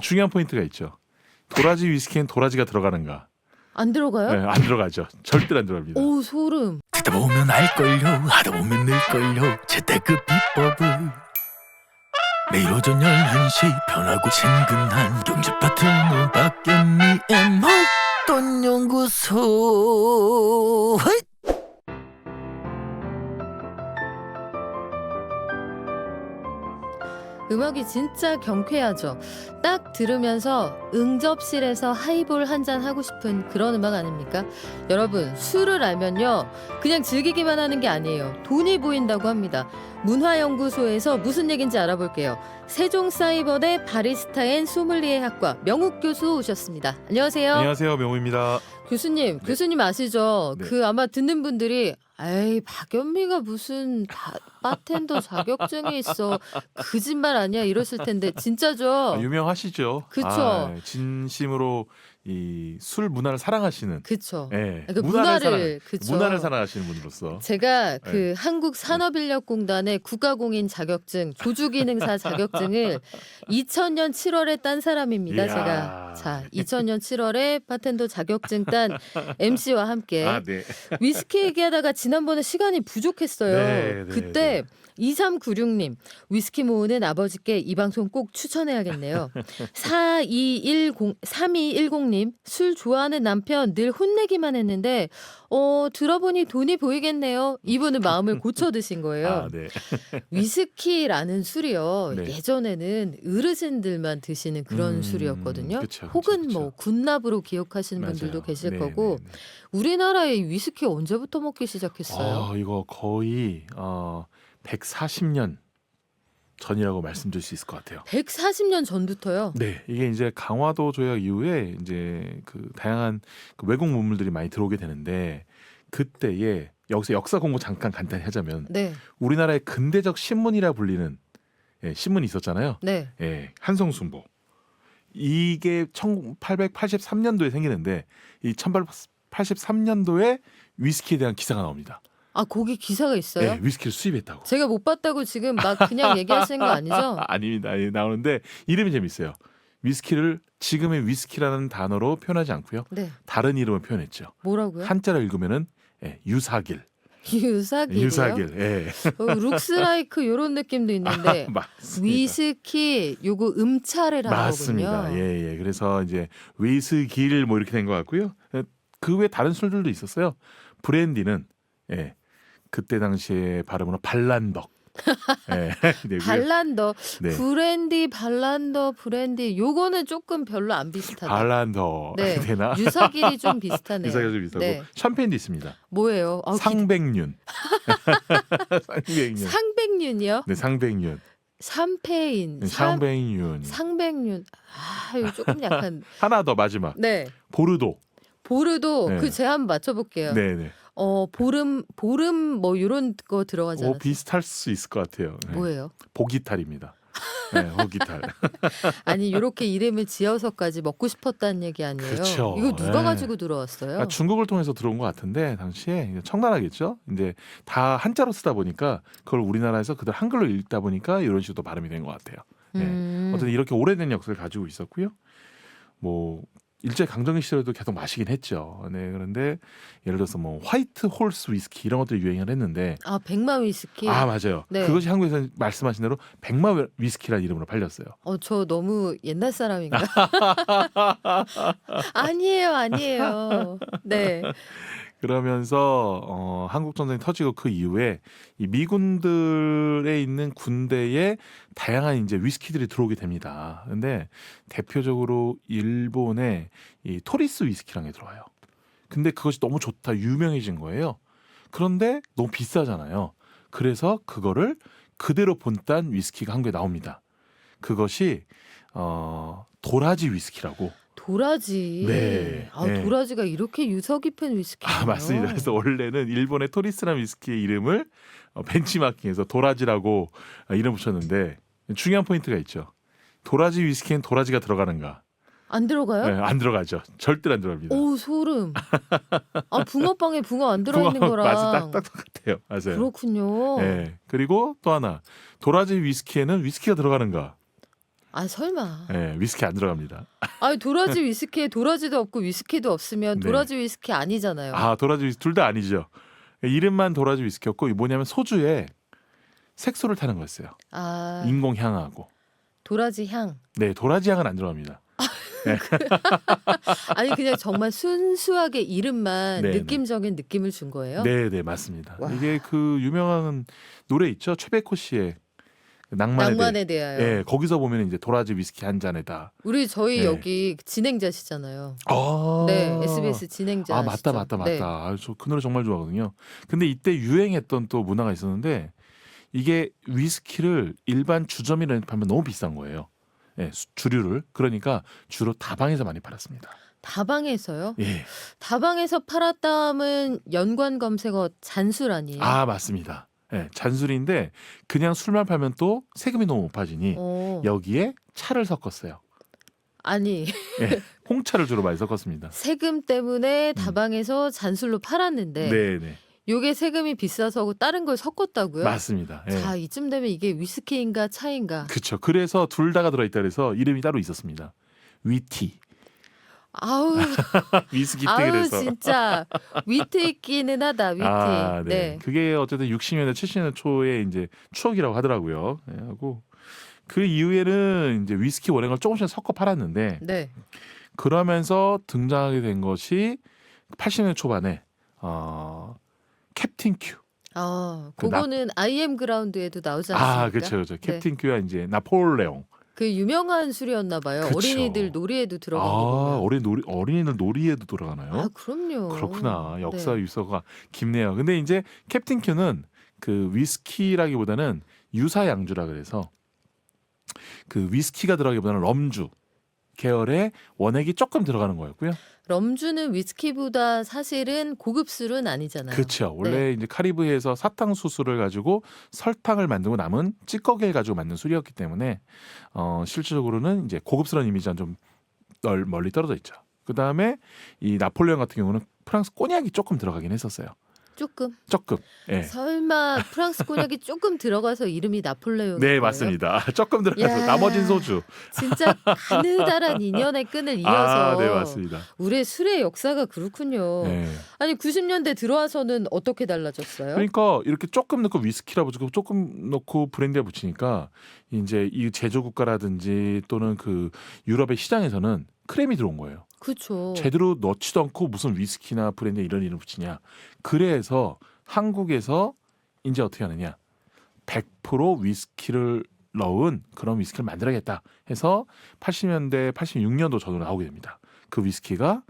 중요한 포인트가 있죠. 도라지 위스키엔 도라지가 들어가는가? 안 들어가요? 네, 안 들어가죠. 절대 안 들어갑니다. 오 소름. 듣다 보면 알걸요 하다 보면 늘걸요 재테크 비법을 매일 오전 11시 편하고 친근한 경제 파트너 박연미의 목돈 연구소 음악이 진짜 경쾌하죠. 딱 들으면서 응접실에서 하이볼 한 잔 하고 싶은 그런 음악 아닙니까? 여러분, 술을 알면요. 그냥 즐기기만 하는 게 아니에요. 돈이 보인다고 합니다. 문화연구소에서 무슨 얘기인지 알아볼게요. 세종사이버대 바리스타앤 소믈리에 학과 명욱 교수 오셨습니다. 안녕하세요. 안녕하세요, 명우입니다. 교수님, 교수님 아시죠? 네. 그 아마 듣는 분들이 에이 박연미가 무슨 바, 바텐더 자격증이 있어 거짓말 아니야 이러실 텐데 진짜죠? 아, 유명하시죠. 그쵸. 아, 진심으로 이 술 문화를 사랑하시는. 그쵸. 예, 그 문화를 그쵸. 문화를 사랑하시는 분으로서. 제가 그 네. 한국 산업인력공단의 국가공인 자격증 조주기능사 자격증을 2000년 7월에 딴 사람입니다. 이야. 제가 자 2000년 7월에 바텐더 자격증 딴 MC와 함께 아, 네. 위스키 얘기하다가 지난번에 시간이 부족했어요. 네, 네, 그때 2396님 위스키 모으는 아버지께 이 방송 꼭 추천해야겠네요. 4210 3210님 술 좋아하는 남편 늘 혼내기만 했는데 어 들어보니 돈이 보이겠네요. 이분은 마음을 고쳐 드신 거예요. 아, 네. 위스키라는 술이요. 네. 예전에는 어르신들만 드시는 그런 음, 술이었거든요. 그쵸, 혹은 그쵸. 뭐 군납으로 기억하시는 분들도 맞아요. 계실 네, 거고 네, 네. 우리나라에 위스키 언제부터 먹기 시작했어요? 아, 이거 거의 어 140년 전이라고 말씀드릴 수 있을 것 같아요. 140년 전부터요. 네, 이게 이제 강화도 조약 이후에 이제 그 다양한 그 외국 문물들이 많이 들어오게 되는데 그때에 여기서 역사 공부 잠깐 간단히 하자면 네, 우리나라의 근대적 신문이라 불리는 예, 신문이 있었잖아요. 네. 예, 한성순보. 이게 1883년도에 생기는데 이 1883년도에 위스키에 대한 기사가 나옵니다. 아 거기 기사가 있어요? 예, 위스키를 수입했다고. 제가 못 봤다고 지금 막 그냥 얘기하시는 거 아니죠? 아닙니다. 예, 나오는데 이름이 재밌어요. 위스키를 지금의 위스키라는 단어로 표현하지 않고요. 네, 다른 이름을 표현했죠. 뭐라고요? 한자로 읽으면은 예, 유사길. 유사기요? 유사길. 예. 어, 룩스라이크 요런 느낌도 있는데 맞습니다. 위스키 요거 음차를 하거든요. 맞습니다. 예, 예. 그래서 이제 위스길 뭐 이렇게 된 것 같고요. 그 외 다른 술들도 있었어요. 브랜디는 예. 그때 당시에 발음으로 발란덕. 예. 되고요. 발란더, 네. 브랜디, 발란더, 브랜디 요거는 조금 별로 안 비슷하다. 발란더 네. 되나? 유사길이 좀 비슷하네요. 유사가 좀 비슷하고 네. 샴페인도 있습니다. 뭐예요? 아, 기- 상백륜. 상백륜. 상백륜이요? 네, 상백륜. 샴페인, 네, 상, 상백륜. 상백륜. 아, 이거 조금 약간. 하나 더 마지막. 네. 보르도. 보르도 네. 그 제가 한번 맞춰볼게요. 네, 네. 어 보름 보름 뭐 이런 거 들어가지 오, 않았어요? 비슷할 수 있을 것 같아요. 네. 뭐예요? 보기탈입니다. 네, 보기탈. 아니 이렇게 이름을 지어서까지 먹고 싶었다는 얘기 아니에요? 그쵸. 이거 누가 네. 가지고 들어왔어요? 아, 중국을 통해서 들어온 것 같은데 당시에 이제 청나라겠죠. 이제 다 한자로 쓰다 보니까 그걸 우리나라에서 그들 한글로 읽다 보니까 이런 식으로 발음이 된 것 같아요. 네. 음, 어쨌든 이렇게 오래된 역사를 가지고 있었고요. 뭐 일제 강점기 시절에도 계속 마시긴 했죠. 네, 그런데 예를 들어서 뭐 화이트 홀스 위스키 이런 것들이 유행을 했는데 아 백마 위스키. 아 맞아요. 네. 그것이 한국에서 말씀하신 대로 백마 위스키라는 이름으로 팔렸어요. 어 저 너무 옛날 사람인가? 아니에요, 아니에요. 네. 그러면서 어, 한국 전쟁이 터지고 그 이후에 이 미군들에 있는 군대에 다양한 이제 위스키들이 들어오게 됩니다. 근데 대표적으로 일본의 이 토리스 위스키라는 게 들어와요. 근데 그것이 너무 좋다 유명해진 거예요. 그런데 너무 비싸잖아요. 그래서 그거를 그대로 본딴 위스키가 한국에 나옵니다. 그것이 어, 도라지 위스키라고 도라지. 네, 아 네. 도라지가 이렇게 유서 깊은 위스키예요. 아 맞습니다. 그래서 원래는 일본의 토리스라는 위스키의 이름을 어, 벤치마킹해서 도라지라고 어, 이름 붙였는데 중요한 포인트가 있죠. 도라지 위스키엔 도라지가 들어가는가? 안 들어가요? 네, 안 들어가죠. 절대 안 들어갑니다. 오 소름. 아 붕어빵에 붕어 안 들어 있는 거랑. 맛이 딱딱 똑같아요. 맞아요. 그렇군요. 네. 그리고 또 하나 도라지 위스키에는 위스키가 들어가는가? 아 설마. 예, 위스키 안 들어갑니다. 아니 도라지 위스키에 도라지도 없고 위스키도 없으면 네. 도라지 위스키 아니잖아요. 아 도라지 위스키 둘 다 아니죠. 이름만 도라지 위스키였고 뭐냐면 소주에 색소를 타는 거였어요. 아, 인공 향하고. 도라지 향. 네, 도라지 향은 안 들어갑니다. 아니 그냥 정말 순수하게 이름만 네, 네. 느낌적인 느낌을 준 거예요. 네, 네, 맞습니다. 와. 이게 그 유명한 노래 있죠. 최백호 씨의 그 낭만에, 낭만에 대해. 대하여. 예, 거기서 보면 이제 도라지 위스키 한 잔에다. 우리 저희 네. 여기 진행자시잖아요. 아, 네, SBS 진행자. 아 맞다 아시죠? 맞다 맞다. 네. 아, 저그 노래 정말 좋아하거든요. 근데 이때 유행했던 또 문화가 있었는데 이게 위스키를 일반 주점이나 이렇게 팔면 너무 비싼 거예요. 예, 수- 주류를 그러니까 주로 다방에서 많이 팔았습니다. 다방에서요? 예, 다방에서 팔았다면 연관 검색어 잔술 아니에요? 아 맞습니다. 예, 잔술인데 그냥 술만 팔면 또 세금이 너무 높아지니 어, 여기에 차를 섞었어요. 아니 예, 홍차를 주로 많이 섞었습니다. 세금 때문에 다방에서 잔술로 팔았는데 음. 네, 네, 요게 세금이 비싸서 다른 걸 섞었다고요? 맞습니다. 예. 자 이쯤 되면 이게 위스키인가 차인가? 그렇죠. 그래서 둘 다가 들어있다 그래서 이름이 따로 있었습니다. 위티, 아우 위스키 티 아우 그래서. 진짜 위트 있기는 하다 위트. 아, 네. 네. 그게 어쨌든 60년대 70년대 초에 이제 추억이라고 하더라고요. 네, 하고 그 이후에는 이제 위스키 원액을 조금씩 섞어 팔았는데 네. 그러면서 등장하게 된 것이 80년대 초반에 어 캡틴 큐. 아, 그 나- 그거는 IM 그라운드에도 나오지 않습니까? 아, 그렇죠, 그렇죠. 네. 캡틴 큐와 이제 나폴레옹. 그 유명한 술이었나 봐요. 어린이들 놀이에도 들어간 아, 거 보면. 어린 놀이 어린이들 놀이에도 돌아가나요? 아, 그럼요. 그렇구나. 역사 네. 유서가 깊네요. 근데 이제 캡틴 큐는 그 위스키라기보다는 유사 양주라 그래서 그 위스키가 들어가기보다는 럼주 계열의 원액이 조금 들어가는 거였고요. 럼주는 위스키보다 사실은 고급 술은 아니잖아요. 그렇죠. 원래 이제 카리브해에서 사탕수수를 가지고 설탕을 만들고 남은 찌꺼기를 가지고 만든 술이었기 때문에 어 실질적으로는 이제 고급스러운 이미지와 좀 널, 멀리 떨어져 있죠. 그 다음에 이 나폴레옹 같은 경우는 프랑스 꼬냑이 조금 들어가긴 했었어요. 조금. 조금. 예. 설마 프랑스 꼬냑이 조금 들어가서 이름이 나폴레옹. 네 맞습니다. 조금 들어가서 야. 나머진 소주. 진짜 가느다란 인연의 끈을 이어서 아, 네 맞습니다. 우리의 술의 역사가 그렇군요. 네. 아니 90년대 들어와서는 어떻게 달라졌어요? 그러니까 이렇게 조금 넣고 위스키라 붙이고 조금 넣고 브랜디에 붙이니까 이제 이 제조 국가라든지 또는 그 유럽의 시장에서는 크렘이 들어온 거예요. 그렇죠. 제대로 넣지도 않고 무슨 위스키나 브랜드 이런 이름 붙이냐. 그래서 한국에서 이제 어떻게 하느냐. 100% 위스키를 넣은 그런 위스키를 만들어야겠다 해서 80년대 86년도 전후로 나오게 됩니다. 그 위스키가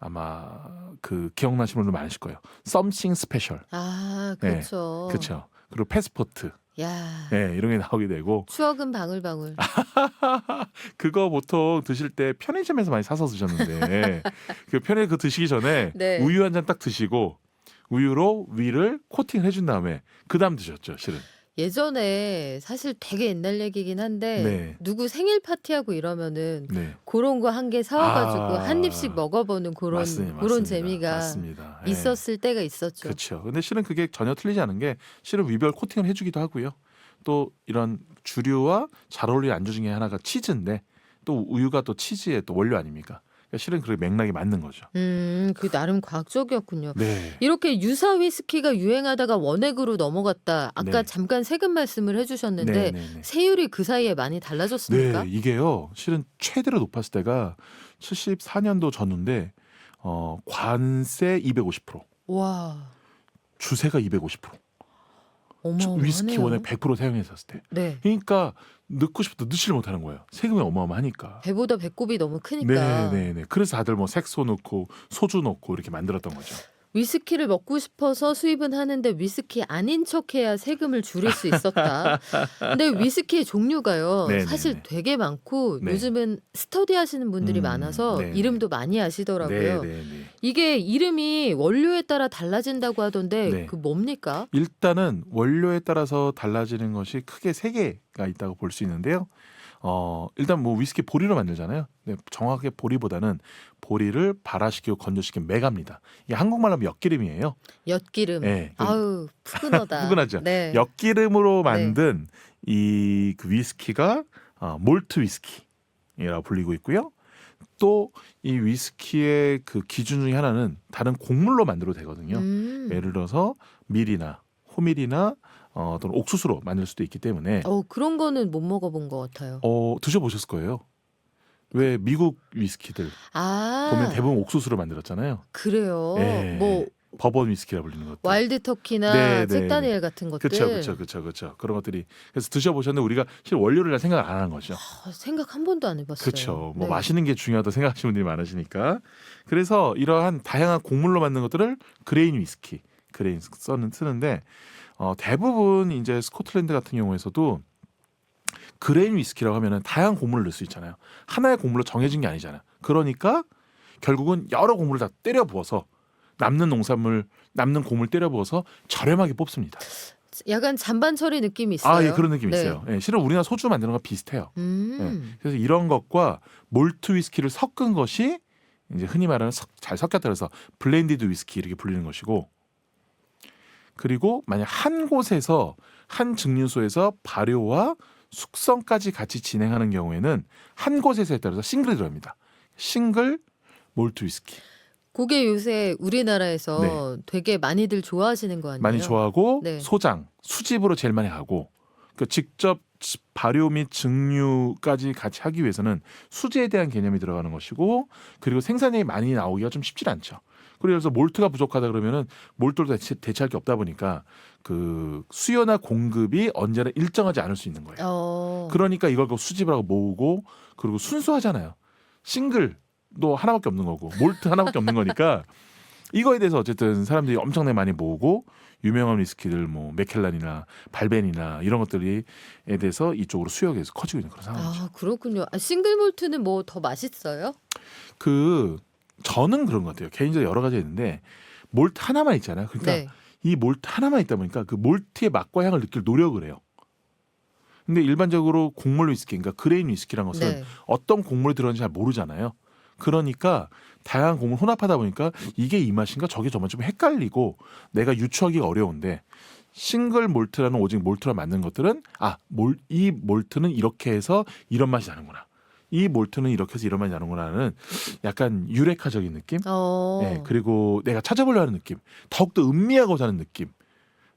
아마 그 기억나시는 분들 많으실 거예요. Something Special. 아 네, 그렇죠. 그렇죠. 그리고 패스포트. 야 네, 이런 게 나오게 되고 추억은 방울방울. 그거 보통 드실 때 편의점에서 많이 사서 드셨는데 그 편에 그 드시기 전에 네. 우유 한 잔 딱 드시고 우유로 위를 코팅을 해준 다음에 그 다음 드셨죠, 실은. 예전에 사실 되게 옛날 얘기긴 한데 네. 누구 생일 파티하고 이러면은 네, 그런 거 한 개 사와가지고 아. 한 입씩 먹어보는 그런 맞습니다. 그런 맞습니다. 재미가 맞습니다. 예. 있었을 때가 있었죠. 그렇죠. 근데 실은 그게 전혀 틀리지 않은 게 실은 위별 코팅을 해주기도 하고요. 또 이런 주류와 잘 어울리는 안주 중에 하나가 치즈인데 또 우유가 또 치즈의 또 원료 아닙니까? 그러니까 실은 그 맥락이 맞는 거죠. 음, 그 나름 과학적이었군요. 네. 이렇게 유사 위스키가 유행하다가 원액으로 넘어갔다. 아까 네. 잠깐 세금 말씀을 해주셨는데 네, 네, 네. 세율이 그 사이에 많이 달라졌습니까? 네, 이게요. 실은 최대로 높았을 때가 74년도 전후인데 어, 관세 250%, 와, 주세가 250%. 어마어마하네요. 위스키 원액 100% 사용했었을 때. 네. 그러니까 넣고 싶어도 넣지를 못하는 거예요. 세금이 어마어마하니까. 배보다 배꼽이 너무 크니까. 네, 네, 네. 그래서 다들 뭐 색소 넣고 소주 넣고 이렇게 만들었던 거죠. 위스키를 먹고 싶어서 수입은 하는데 위스키 아닌 척해야 세금을 줄일 수 있었다. 근데 위스키의 종류가요 네, 네, 사실 네. 되게 많고 네. 요즘은 스터디 하시는 분들이 음, 많아서 네, 이름도 많이 아시더라고요. 네, 네, 네. 이게 이름이 원료에 따라 달라진다고 하던데 네. 그 뭡니까? 일단은 원료에 따라서 달라지는 것이 크게 세 개가 있다고 볼 수 있는데요. 어, 일단 뭐 위스키 보리로 만들잖아요. 근데 정확하게 보리보다는 보리를 발화시키고 건조시킨 메가입니다. 이게 한국말로 하면 엿기름이에요. 엿기름. 네. 그 아우 푸근하다. 푸근하죠. 네. 엿기름으로 만든 이 그 위스키가 어, 몰트 위스키라고 불리고 있고요. 또 이 위스키의 그 기준 중에 하나는 다른 곡물로 만들어도 되거든요. 음. 예를 들어서 밀이나 호밀이나 어, 또는 옥수수로 만들 수도 있기 때문에 어 그런 거는 못 먹어본 것 같아요. 어, 드셔보셨을 거예요. 왜 미국 위스키들 아 보면 대부분 옥수수로 만들었잖아요. 그래요. 예. 뭐 버번 위스키라 불리는 것들. 와일드 터키나 네, 네, 잭다니엘 같은 것들 그렇죠, 그렇죠, 그렇죠, 그렇죠. 그런 것들이 그래서 드셔보셨는데 우리가 실 원료를 잘 생각 안 하는 거죠. 아, 생각 한 번도 안 해봤어요. 그렇죠. 뭐 네. 마시는 게 중요하다고 생각하시는 분들이 많으시니까. 그래서 이러한 다양한 곡물로 만든 것들을 그레인 위스키, 그레인 써는 쓰는데 어, 대부분 이제 스코틀랜드 같은 경우에서도 그레인 위스키라고 하면은 다양한 곡물을 넣을 수 있잖아요. 하나의 곡물로 정해진 게 아니잖아요. 그러니까 결국은 여러 곡물을 다 때려 부어서 남는 농산물, 남는 곡물 때려 부어서 저렴하게 뽑습니다. 약간 잔반 처리 느낌이 있어요. 아, 예, 그런 느낌이 네. 있어요. 예, 실은 우리나라 소주 만드는 거 비슷해요. 음. 그래서 이런 것과 몰트 위스키를 섞은 것이 이제 흔히 말하는 섞- 잘 섞였다 그래서 블렌디드 위스키 이렇게 불리는 것이고 그리고 만약 한 곳에서 한 증류소에서 발효와 숙성까지 같이 진행하는 경우에는 한 곳에서에 따라서 싱글이 들어갑니다. 싱글 몰트 위스키 그게 요새 우리나라에서 되게 많이들 좋아하시는 거 아니에요? 네. 많이 좋아하고 네. 소장 수집으로 제일 많이 가고 그 직접 발효 및 증류까지 같이 하기 위해서는 수제에 대한 개념이 들어가는 것이고 그리고 생산량이 많이 나오기가 좀 쉽지 않죠. 그래서 몰트가 부족하다 그러면은 몰트로 대체, 대체할 게 없다 보니까 그 수요나 공급이 언제나 일정하지 않을 수 있는 거예요. 어. 그러니까 이걸 그 수집을 하고 모으고 그리고 순수하잖아요. 싱글도 하나밖에 없는 거고 몰트 하나밖에 없는 거니까 이거에 대해서 어쨌든 사람들이 엄청나게 많이 모으고 유명한 위스키들 뭐 맥켈란이나 발벤이나 이런 것들이에 대해서 이쪽으로 계속 커지고 있는 그런 상황이죠. 아 그렇군요. 아, 싱글 몰트는 뭐 더 맛있어요? 그 저는 그런 것 같아요. 개인적으로 여러 가지 있는데 몰트 하나만 있잖아요. 그러니까 네. 이 몰트 하나만 있다 보니까 그 몰트의 맛과 향을 느낄 노력을 해요. 근데 일반적으로 곡물 위스키, 그러니까 그레인 위스키란 것은 네. 어떤 곡물이 들어있는지 잘 모르잖아요. 그러니까 다양한 곡물 혼합하다 보니까 이게 이 맛인가 저게 저맛좀 헷갈리고 내가 유추하기가 어려운데 싱글 몰트라는 오직 몰트로 만든 것들은 아 몰 이 몰트는 이렇게 해서 이런 맛이 나는구나. 이 몰트는 이렇게 해서 이런 맛이 나는구나는 약간 유레카적인 느낌. 어. 예, 그리고 내가 찾아보려 하는 느낌, 더욱더 음미하고자 하는 느낌.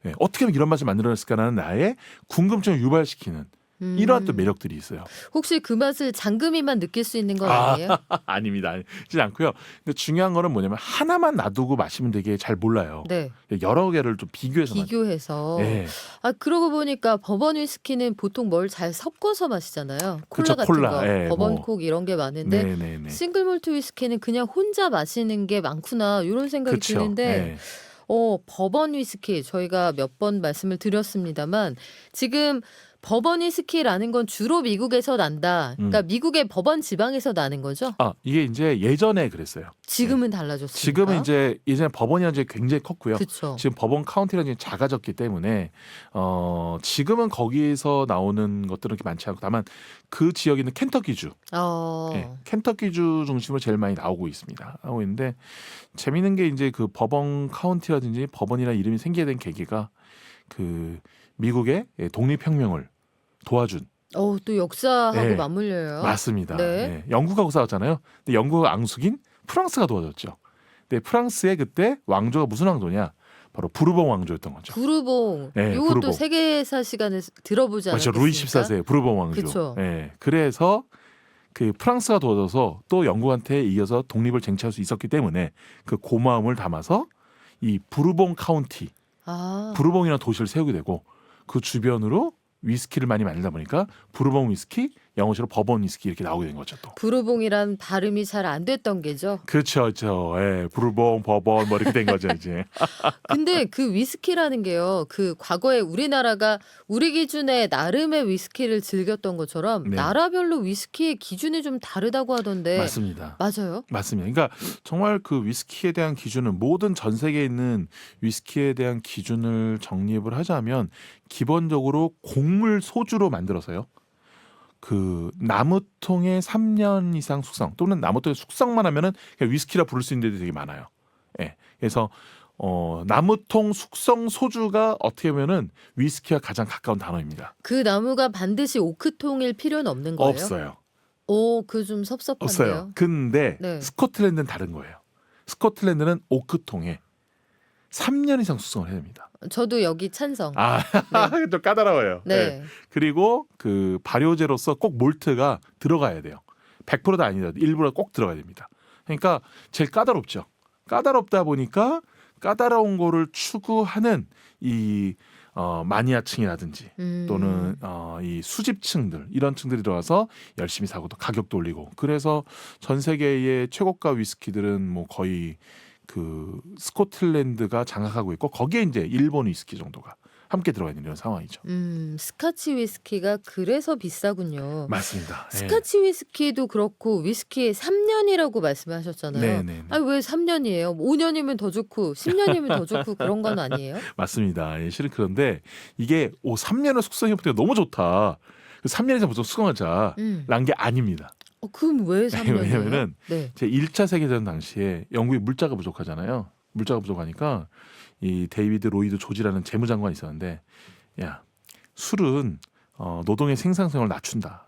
예, 어떻게 하면 이런 맛을 만들어냈을까라는 나의 궁금증을 유발시키는 음. 이러한 또 매력들이 있어요. 혹시 그 맛을 장금이만 느낄 수 있는 건 아. 아니에요? 아닙니다. 아니지 않고요. 근데 중요한 거는 뭐냐면 하나만 놔두고 마시면 되게 잘 몰라요. 네. 여러 개를 좀 비교해서 마 비교해서. 예. 아 그러고 보니까 버번 위스키는 보통 뭘 잘 섞어서 마시잖아요. 콜라 그쵸, 같은 콜라. 거, 예, 버번 뭐. 콕 이런 게 많은데 네, 네, 네. 싱글 몰트 위스키는 그냥 혼자 마시는 게 많구나 이런 생각이 그렇죠. 드는데 어 버번 위스키 저희가 몇 번 말씀을 드렸습니다만 지금 버번 위스키라는 건 주로 미국에서 난다. 그러니까 미국의 버번 지방에서 나는 거죠. 아 이게 이제 예전에 그랬어요. 지금은 달라졌습니다. 지금은 이제 예전에 법원이라는 게 굉장히 컸고요. 그렇죠. 지금 법원 카운티라는 게 작아졌기 때문에 어 지금은 거기에서 나오는 것들은 그렇게 많지 않고 다만 그 지역에 있는 켄터키주, 어. 예, 켄터키주 중심으로 제일 많이 나오고 있습니다. 나오고 있는데 재미있는 게 이제 그 법원 카운티라든지 법원이라는 이름이 생기게 된 계기가 그 미국의 예, 독립혁명을 도와준 어, 또 역사하고 네. 맞물려요. 맞습니다. 네. 예, 영국하고 싸웠잖아요. 근데 영국 앙숙인 프랑스가 도와줬죠. 근데 프랑스의 그때 왕조가 무슨 왕조냐? 바로 부르봉 왕조였던 거죠. 부르봉. 네, 이것도 부르봉. 세계사 시간에 들어보지 맞죠. 않았습니까? 루이 14세 부르봉 왕조. 그쵸. 예. 그래서 그 프랑스가 도와줘서 또 영국한테 이어서 독립을 쟁취할 수 있었기 때문에 그 고마움을 담아서 이 부르봉 카운티, 아. 부르봉이라는 도시를 세우게 되고 그 주변으로 위스키를 많이 만들다 보니까 부르봉 위스키, 영어로 버번 위스키 이렇게 나오게 된 거죠 또. 부르봉이란 발음이 잘 안 됐던 게죠. 그렇죠, 그렇죠. 예, 부르봉, 버번 뭐 이렇게 된 거죠 이제. 근데 그 위스키라는 게요. 그 과거에 우리나라가 우리 기준에 나름의 위스키를 즐겼던 것처럼 네. 나라별로 위스키의 기준이 좀 다르다고 하던데 맞습니다. 맞아요? 맞습니다. 그러니까 정말 그 위스키에 대한 기준은 모든 전 세계에 있는 위스키에 대한 기준을 정립을 하자면 기본적으로 곡물 소주로 만들어서요. 그 나무통에 3년 이상 숙성 또는 나무통에 숙성만 하면은 그냥 위스키라 부를 수 있는 데도 되게 많아요. 예. 그래서 어, 나무통 숙성 소주가 어떻게 보면은 위스키와 가장 가까운 단어입니다. 그 나무가 반드시 오크통일 필요는 없는 거예요? 없어요. 오, 그 좀 섭섭한데요. 없어요. 근데 네. 스코틀랜드는 다른 거예요. 스코틀랜드는 오크통에 3년 이상 숙성을 해야 됩니다. 저도 여기 찬성. 아, 좀 까다로워요. 네. 그리고 그 발효제로서 꼭 몰트가 들어가야 돼요. 100%도 아니더라도 일부러 꼭 들어가야 됩니다. 그러니까 제일 까다롭죠. 까다롭다 보니까 까다로운 거를 추구하는 이 어, 마니아층이라든지 음. 또는 어, 이 수집층들 이런 층들이 들어와서 열심히 사고 또 가격도 올리고 그래서 전 세계의 최고가 위스키들은 뭐 거의 그 스코틀랜드가 장악하고 있고 거기에 이제 일본 위스키 정도가 함께 들어가 있는 이런 상황이죠. 음, 스카치 위스키가 그래서 비싸군요. 맞습니다. 예. 스카치 위스키도 그렇고 위스키에 3년이라고 말씀하셨잖아요. 네, 네, 네. 아, 왜 3년이에요? 5년이면 더 좋고 10년이면 더 좋고 그런 건 아니에요? 맞습니다. 예, 실은 그런데 이게 오 3년을 숙성해 보니까 너무 좋다. 3년 이상 무조건 숙성하자. 음. 란 게 아닙니다. 어, 그럼 왜 3년이에요? 왜냐면은 네. 제 1차 세계대전 당시에 영국이 물자가 부족하잖아요. 물자가 부족하니까 이 데이비드 로이드 조지라는 재무장관이 있었는데 야 술은 어, 노동의 생산성을 낮춘다.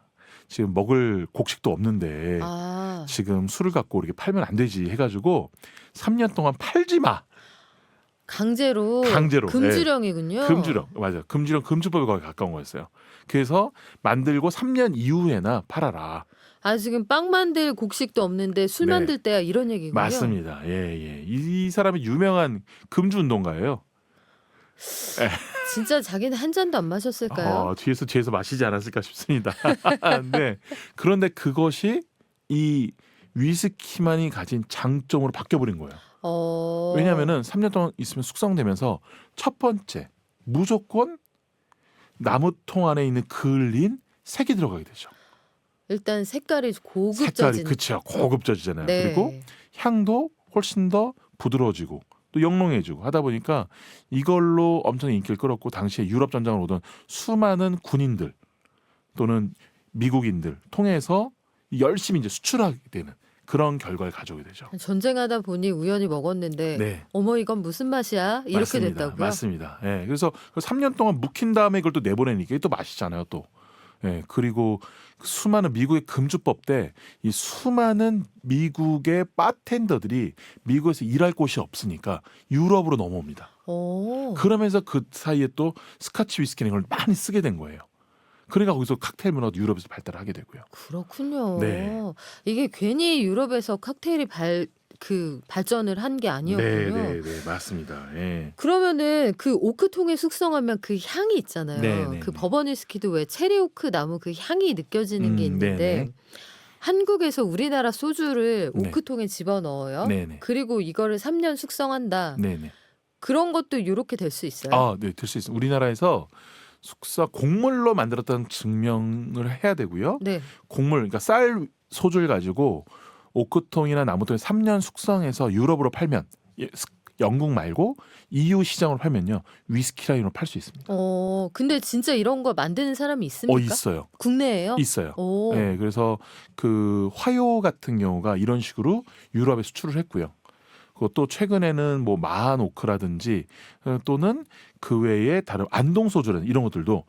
지금 먹을 곡식도 없는데 아, 지금 술을 갖고 이렇게 팔면 안 되지 해가지고 3년 동안 팔지 마. 강제로 강제로, 금주령이군요. 금주령 맞아요. 금주령 금주법에 거의 가까운 거였어요. 그래서 만들고 3년 이후에나 팔아라. 아 지금 빵 만들 곡식도 없는데 술 네. 만들 때야 이런 얘기군요. 맞습니다. 예, 예. 이, 이 사람이 유명한 금주 운동가예요. 진짜 자기는 한 잔도 안 마셨을까요? 어, 뒤에서 뒤에서 마시지 않았을까 싶습니다. 근데 그런데 그것이 이 위스키만이 가진 장점으로 바뀌어 버린 거예요. 어... 왜냐하면은 3년 동안 있으면 숙성되면서 첫 번째 무조건 나무통 안에 있는 그을린 색이 들어가게 되죠. 일단 색깔이 색깔이 고급져진. 그쵸 고급져지잖아요. 네. 그리고 향도 훨씬 더 부드러워지고 또 영롱해지고 하다 보니까 이걸로 엄청 인기를 끌었고 당시에 유럽 전장을 오던 수많은 군인들 또는 미국인들 통해서 열심히 이제 수출하게 되는 그런 결과를 가져오게 되죠. 전쟁하다 보니 우연히 먹었는데 네. 어머 이건 무슨 맛이야? 이렇게 맞습니다. 됐다고요? 맞습니다. 예. 그래서 그 3년 동안 묵힌 다음에 이걸 또 내보내니까 이게 또 맛있잖아요, 또. 예. 그리고 그 수많은 미국의 금주법 때 이 수많은 미국의 바텐더들이 미국에서 일할 곳이 없으니까 유럽으로 넘어옵니다. 오. 그러면서 그 사이에 또 스카치 위스키는 걸 많이 쓰게 된 거예요. 그러니까 거기서 칵테일 문화도 유럽에서 발달하게 되고요. 그렇군요. 네. 이게 괜히 유럽에서 칵테일이 발 그 발전을 한게 아니었군요. 네, 네, 네, 맞습니다. 예. 그러면은 그 오크통에 숙성하면 그 향이 있잖아요. 네, 네, 그 네. 버번 위스키도 왜 체리 오크 나무 그 향이 느껴지는 게 음, 있는데 네, 네. 한국에서 우리나라 소주를 네. 오크통에 집어 넣어요. 네, 네. 그리고 이거를 3년 숙성한다. 네, 네. 그런 것도 이렇게 될 수 있어요. 아, 네, 될 수 있습니다. 우리나라에서 숙사 곡물로 만들었다는 증명을 해야 되고요. 네. 곡물, 그러니까 쌀 소주를 가지고 오크통이나 나무통에 3년 숙성해서 유럽으로 팔면 예, 스- 영국 말고 EU 시장으로 팔면요 위스키 라인으로 팔 수 있습니다. 어, 근데 진짜 이런 거 만드는 사람이 있습니까? 어 있어요, 국내에요? 있어요. 오. 네, 그래서 그 화요 같은 경우가 이런 식으로 유럽에 수출을 했고요. 그것도 최근에는 뭐 마한 오크라든지 어, 또는 그 외에 다른 안동 소주라는 이런 것들도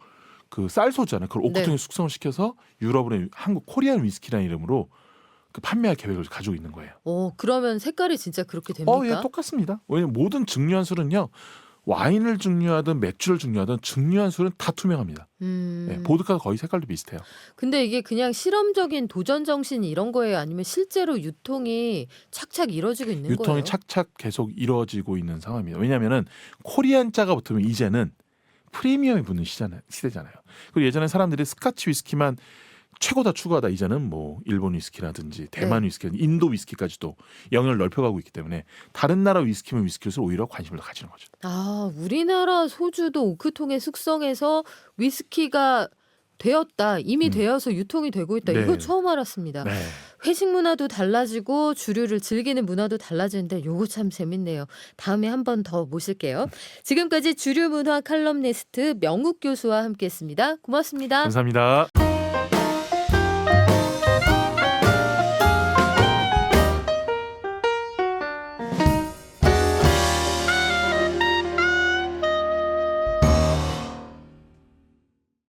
그 쌀 소주잖아요. 그걸 오크통에 네. 숙성을 시켜서 유럽으로 한국 코리안 위스키라는 이름으로 그 판매할 계획을 가지고 있는 거예요. 어, 그러면 색깔이 진짜 그렇게 됩니까? 어, 예, 똑같습니다. 왜냐면 모든 증류한 술은요. 와인을 증류하든 맥주를 증류하든 증류한 술은 다 투명합니다. 음. 예, 보드카가 거의 색깔도 비슷해요. 근데 이게 그냥 실험적인 도전 정신 이런 거예요? 아니면 실제로 유통이 착착 이루어지고 있는 유통이 거예요? 착착 계속 이루어지고 있는 상황입니다. 왜냐하면은 코리안 자가 붙으면 이제는 프리미엄이 붙는 시잖아요, 시대잖아요. 그리고 예전에 사람들이 스카치 위스키만 최고다 추구하다 이제는 뭐 일본 위스키라든지 대만 네. 위스키, 인도 위스키까지도 영역을 넓혀가고 있기 때문에 다른 나라 위스키면 위스키를 오히려 관심을 가지는 거죠. 아, 우리나라 소주도 오크통에 숙성해서 위스키가 되었다. 이미 음. 되어서 유통이 되고 있다. 네. 이거 처음 알았습니다. 네. 회식 문화도 달라지고 주류를 즐기는 문화도 달라지는데 요거 참 재밌네요. 다음에 한 번 더 모실게요. 지금까지 주류 문화 칼럼니스트 명국 교수와 함께했습니다. 고맙습니다. 감사합니다.